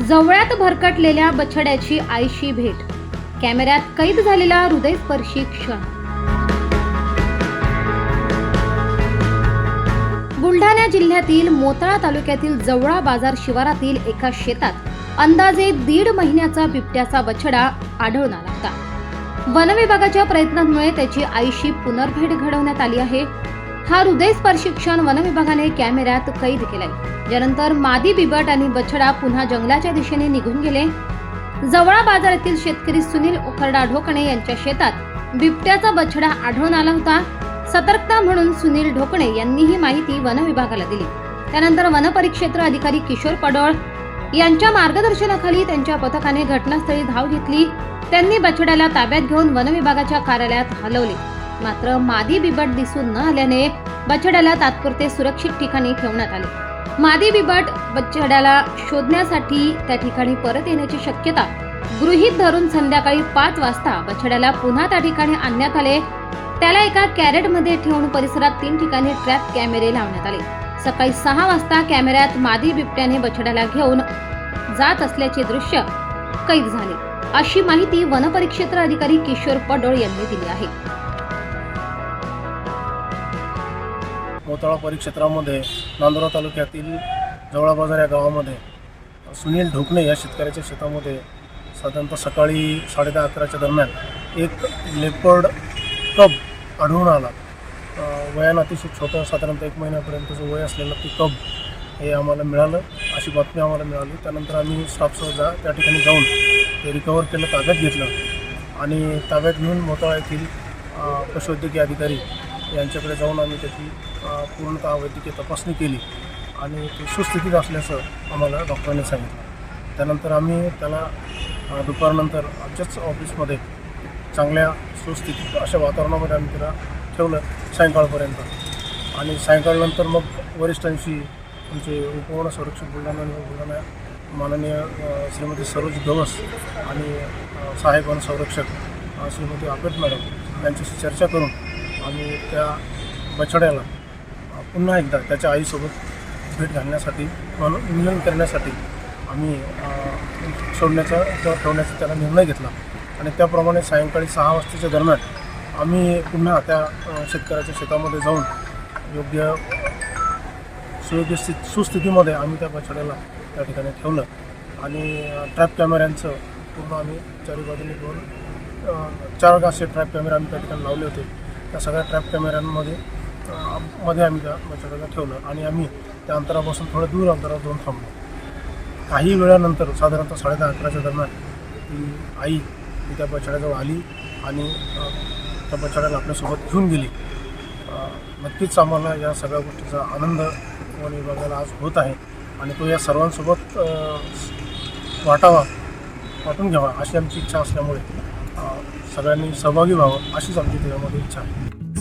जवळ्यात भरकटलेल्या बछड्याची आईशी भेट. कॅमेऱ्यात कैद झालेला हृदयस्पर्शी क्षण. बुलढाणा जिल्ह्यातील मोताळा तालुक्यातील जवळा बाजार शिवारातील एका शेतात अंदाजे दीड महिन्याचा बिबट्याचा बछडा आढळून आला होता. वनविभागाच्या प्रयत्नांमुळे त्याची आईशी पुनर्भेट घडवण्यात आली आहे. हा हृदयस्पर्शी क्षण वनविभागाने कॅमेऱ्यात कैद केलाय. यानंतर मादी बिबट आणि बछडा पुन्हा जंगलाच्या दिशेने निघून गेले. जवळा बाजारातील शेतकरी सुनील उखरडा ढोकणे यांच्या शेतात बिबट्याचा बछडा आढळून आला होता. सतर्कता म्हणून सुनील ढोकणे यांनी ही माहिती वनविभागाला दिली. त्यानंतर वनपरिक्षेत्र अधिकारी किशोर पडोळ यांच्या मार्गदर्शनाखाली त्यांच्या पथकाने घटनास्थळी धाव घेतली. त्यांनी बछड्याला ताब्यात घेऊन वनविभागाच्या कार्यालयात हलवले. मात्र मादी बिबट दिसून न आल्याने बछड्याला तात्पुरते सुरक्षित ठिकाणी ठेवण्यात आले. मादी बिबट बछड्याला शोधण्यासाठी त्या ठिकाणी परत येण्याची शक्यता गृहीत धरून संध्याकाळी पाच वाजता बछड्याला पुन्हा त्या ठिकाणी आणण्यात आले. त्याला एका कॅरेटमध्ये ठेवून परिसरात तीन ठिकाणी ट्रॅप कॅमेरे लावण्यात आले. सकाळी सहा वाजता कॅमेऱ्यात मादी बिबट्याने बछड्याला घेऊन जात असल्याचे दृश्य कैद झाले. अशी माहिती वनपरिक्षेत्र अधिकारी किशोर पडोळ यांनी दिली आहे. तळा परिक्षेत्रामध्ये नांदुरा तालुक्यातील जवळाबाजार या गावामध्ये सुनील ढोकणे या शेतकऱ्याच्या शेतामध्ये साधारणतः सकाळी साडेदहा अकराच्या दरम्यान एक लेपर्ड कब आढळून आला. वयानं अतिशय छोटं साधारणतः एक महिन्यापर्यंतचं वय असलेलं ते कब हे आम्हाला मिळालं. अशी बातमी आम्हाला मिळाली. त्यानंतर आम्ही स्टाफसह जा त्या ठिकाणी जाऊन ते रिकवर केलं ताब्यात घेतलं आणि ताब्यात घेऊन मोताळा येथील पशुवैद्यकीय अधिकारी यांच्याकडे जाऊन आम्ही त्याची पूर्णतः वैद्यकीय तपासणी केली आणि ते सुस्थितीत असल्याचं आम्हाला डॉक्टरांनी सांगितलं. त्यानंतर आम्ही त्याला दुपारनंतर आमच्याच ऑफिसमध्ये चांगल्या सुस्थितीत अशा वातावरणामध्ये आम्ही त्याला ठेवलं सायंकाळपर्यंत. आणि सायंकाळनंतर मग वरिष्ठांशी आमचे उपवन संरक्षक बुलढाणा बुलढाणा माननीय श्रीमती सरोज गवस आणि सहाय्यक वन संरक्षक श्रीमती आपेट मॅडम यांच्याशी चर्चा करून आम्ही त्या बछड्याला पुन्हा एकदा त्याच्या आईसोबत भेट घालण्यासाठी म्हणून मिलन करण्यासाठी आम्ही सोडण्याचा किंवा ठेवण्याचा त्याला निर्णय घेतला. आणि त्याप्रमाणे सायंकाळी सहा वाजताच्या दरम्यान आम्ही पुन्हा त्या शेतकऱ्याच्या शेतामध्ये जाऊन योग्य सुयोग्य स्थित सुस्थितीमध्ये आम्ही त्या बछड्याला त्या ठिकाणी ठेवलं. आणि ट्रॅप कॅमेऱ्यांचं पूर्ण आम्ही चारी बाजूने दोन चार असे ट्रॅप कॅमेरे आम्ही त्या ठिकाणी लावले होते. त्या सगळ्या ट्रॅप कॅमेऱ्यांमध्ये मध्ये आम्ही त्या बछड्याला ठेवलं आणि आम्ही त्या अंतरापासून थोडं दूर अंतरावर जाऊन थांबलो. काही वेळानंतर साधारणतः साडेदहा अकराच्या दरम्यान ती आई ती त्या बछड्याजवळ आली आणि त्या बछड्याला आपल्यासोबत घेऊन गेली. नक्कीच आम्हाला या सगळ्या गोष्टीचा आनंद वन विभागाला आज होत आहे आणि तो या सर्वांसोबत वाटावा वाटून घ्यावा अशी आमची इच्छा असल्यामुळे सगळ्यांनी सहभागी व्हावं अशीच आमची त्याच्यामध्ये इच्छा आहे.